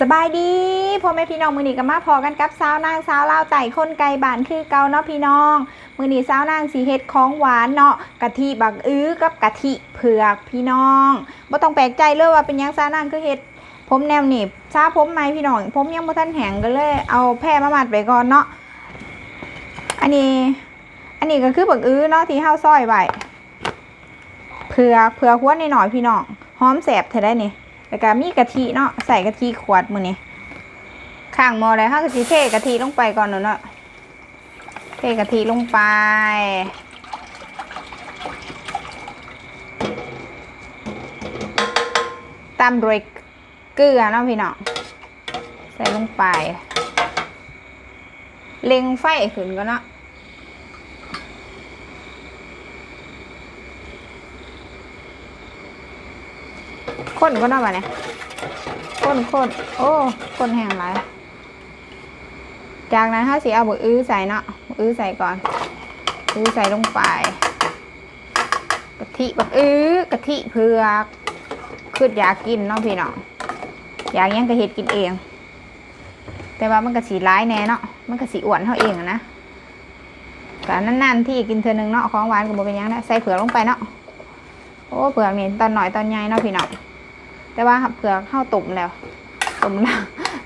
สบายดีพ่อแม่พี่น้องมือนี้ก็มาพอกันกับสาวนางสาวลาวใจคนไกลบ้านคือเกาเนาะพี่น้อง มือนี้สาวนางสีเฮ็ดของหวานเนาะกะทิบักอื้อกับกะทิเผือกพี่น้องบ่ต้องแปลกใจเลยว่าเป็นยังสาวนางคือเฮ็ดผมแนวหนีบซาผมไหมพี่น้อง ผมยังบ่ทันแห้งก็เลยเอาแพร่มามัดไว้ก่อนเนาะอันนี้ อันนี้ก็คือบักอื้อเนาะที่เฮาซอยไว้เผือกเผือกหัวหน่อยๆพี่น้องหอมแสบเท่าได้นี่ แล้วก็มีกะทิเนาะใส่กะทิขวดมือนี้ข้างหมอเลยค่ะกะทิเทกะทิลงไปก่อนเนาะเทกะทิลงไป ตามด้วยเกลือเนาะพี่เนาะใส่ลงไป เล็งไฟขึ้นก็เนาะ คนก็เนาะวะเนี่ยคนคนโอ้คนแห้งหลายจากนั้นถ้าสิเอาบะอื้อใส่เนาะบะอื้อใส่ก่อนอื้อใส่ลงไปกะทิบักอื้อกะทิเผือกคืออยากกินเนาะพี่เนาะอยากยังก็เฮ็ดกินเอง แต่ว่ามันก็สีร้ายแน่เนาะมันก็สีอ้วนเท่าเองอะนะแต่นานๆที่กินเธอหนึ่งเนาะของหวานกับโบเป็นยังนะใส่เผือกลงไปเนาะโอ้เผือกนี่ตอนหน่อยตอนใหญ่เนาะพี่เนาะ แต่ว่าเผือกเข้าตุ่มแล้วตุ่มละ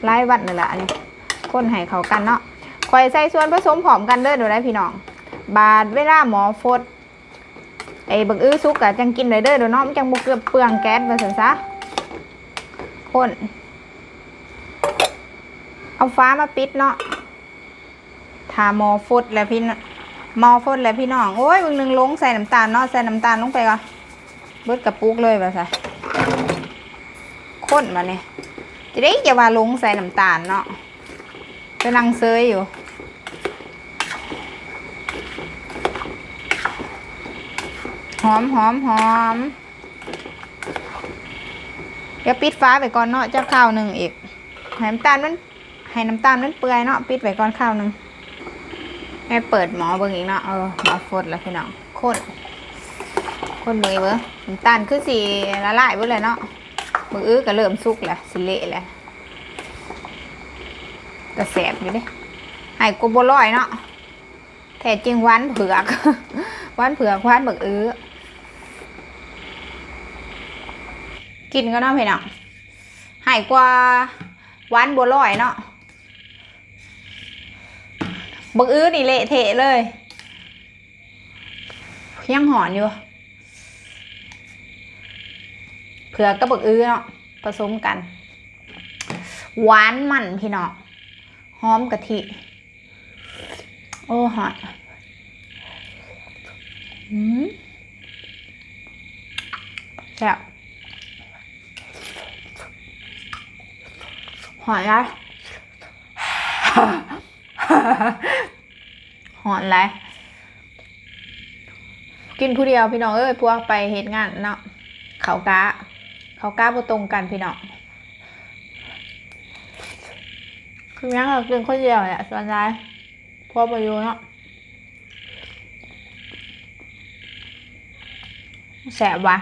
ไล่วันนี่แหละอันนี้คนให้เขากันเนาะคอยใส่ส่วนผสมผอมกันเด้อเดี๋ยวได้พี่น้อง บาดเวลาหมอฟดไอ้บักอื้อซุกอะจังกินเลยเด้อเดี๋ยวเนาะมันจังบกเกือบเปลืองแก๊สมาสินซะคนเอาฟ้ามาปิดเนาะทาหมอฟดแล้วพี่หมอฟดแล้วพี่น้อง โอ้ยมึงหนึ่งลงใส่น้ำตาลเนาะใส่น้ำตาลลงไปก่อนเบิดกระปุกเลยแบบซะ ข้นมาเนี่ยจะได้จะว่าลงใส่น้ำตาลเนาะกำลังเซยอยู่หอมหอมหอมเดี๋ยวปิดฟ้าไปก่อนเนาะจ้าข้าวหนึ่งอีกให้น้ำตาลมันให้น้ำตาลมันเปื่อยเนาะปิดไว้ก่อนข้าวหนึ่งให้เปิดหมอเบิ่งอีกเนาะเออหมอฟดแล้วพี่น้องข้นข้นเบิ่งอีกเบิ่งน้ำตาลคือสีละลายเบิ่เลยเนาะ เบิ่งอื้อก็เริ่มสุกแล้วสิเละแล้วก็แสบอยู่เด้ให้กูบ่ร้อยเนาะแท้จริงหวานเผือกหวานเผือกหวานเบิกอื้อกินก็เนาะพี่น้องให้กว่าหวานบัวลอยเนาะบักอื้อนี่เละเทะเลย ยังหอนอยู่ เผือกกับบักอื้อเนาะผสมกัน หวานมันพี่น้องหอมกะทิ โอ้หอนอืมแซ่บหอนไรหอนไรกินผู้เดียวพี่น้องเอ้ยพวกไปเฮ็ดงานเนาะเขากา เขาก้าบ่ตรงกันพี่น้องคือยังเรากินคนเดียวเนี่ยส่วนใหญ่พวกไปอยู่เนาะแสบวะ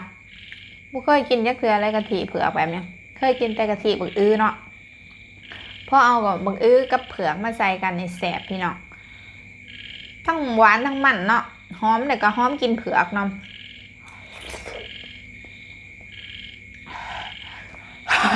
บ่เคยกินยักเสืออะไรกะทิเผือกแบบเนี้ยเคยกินแต่กะทิบึกอื้อเนาะพอเอากับบังอื้อกับเผือกมาใส่กันในแสบพี่น้องทั้งหวานทั้งมันเนาะหอมแต่ก็หอมกินเผือกเนาะ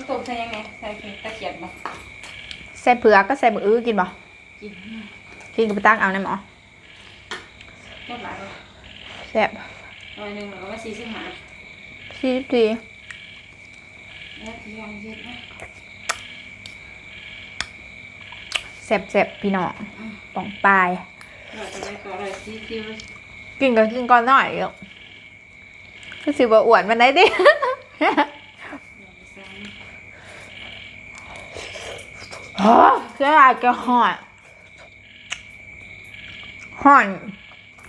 นบอกกะทิมาแซ่บเลยนี่ตบใส่ยังไงใส่ตะเกียบมาใส่เผือกก็ใส่มืออื้อกินบ่กินกินกับไปตักเอาในหมอเรียบร้อยแล้วแซ่บร้อยหนึ่งแล้วก็มาสี่สิบห้าสี่สิบทีแล้วที่ยังเย็นนะแซ่บแซ่บพี่น้องป่องปลายเราจะได้ต่อเลยสี่สิบกินก็กินก่อนหน่อยเดี๋ยวคือสิบ่อ้วนมันได้ดิ ฮะเสื้อลายจะห่อนห่อน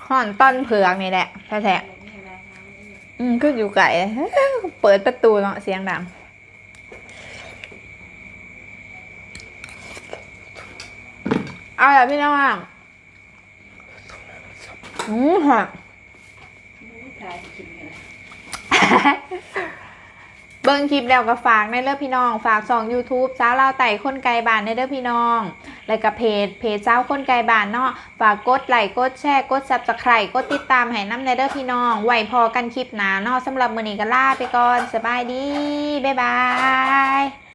ห่อนต้นเผือกนี่แหละแท้ๆอืมก็อยู่ไก่เปิดประตูเนาะเสียงดังเอาล่ะพี่น้องอืมหอมถ่ายกิน เบิ้งคลิปแล้วก็ฝากในเด้อพี่น้อง ฝากสอง YouTube สาวลาวไต่คนไกลบ้านในเด้อพี่น้อง แล้วก็เพจเพจสาวคนไกลบ้านเนาะฝากกดไลค์กดแชร์กด Subscribe กดติดตามให้น้ำในเด้อพี่น้อง ไว้พอกันคลิปหนาเนาะสำหรับมื้อนี้ก็ลาไปก่อนสบายดีบ๊ายบาย